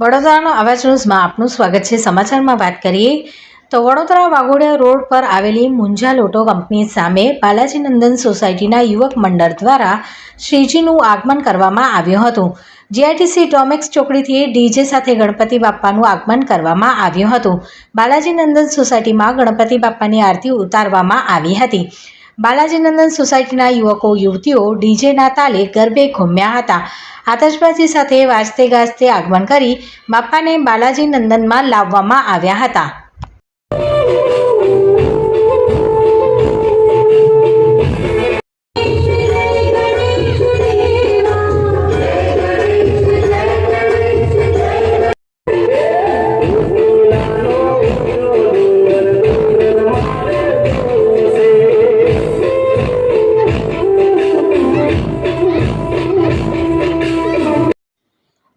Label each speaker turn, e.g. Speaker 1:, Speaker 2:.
Speaker 1: વડોદરાનો અવાજ ન્યૂઝમાં આપનું સ્વાગત છે. સમાચારમાં વાત કરીએ તો વડોદરા વાઘોડિયા રોડ પર આવેલી મુંજા લોટો કંપની સામે બાલાજી નંદન સોસાયટીના યુવક મંડળ દ્વારા શ્રીજીનું આગમન કરવામાં આવ્યું હતું. જીઆઈટીસી ટોમેક્સ ચોકડીથી ડીજે સાથે ગણપતિ બાપ્પાનું આગમન કરવામાં આવ્યું હતું. બાલાજી નંદન સોસાયટીમાં ગણપતિ બાપ્પાની આરતી ઉતારવામાં આવી હતી. બાલાજી નંદન સોસાયટીના યુવકો, યુવતીઓ ડીજેના તાલે ગરબે ઘૂમ્યા હતા. આતશબાજી સાથે વાજતે ગાજતે આગમન કરી બાપાને બાલાજી નંદનમાં લાવવામાં આવ્યા હતા.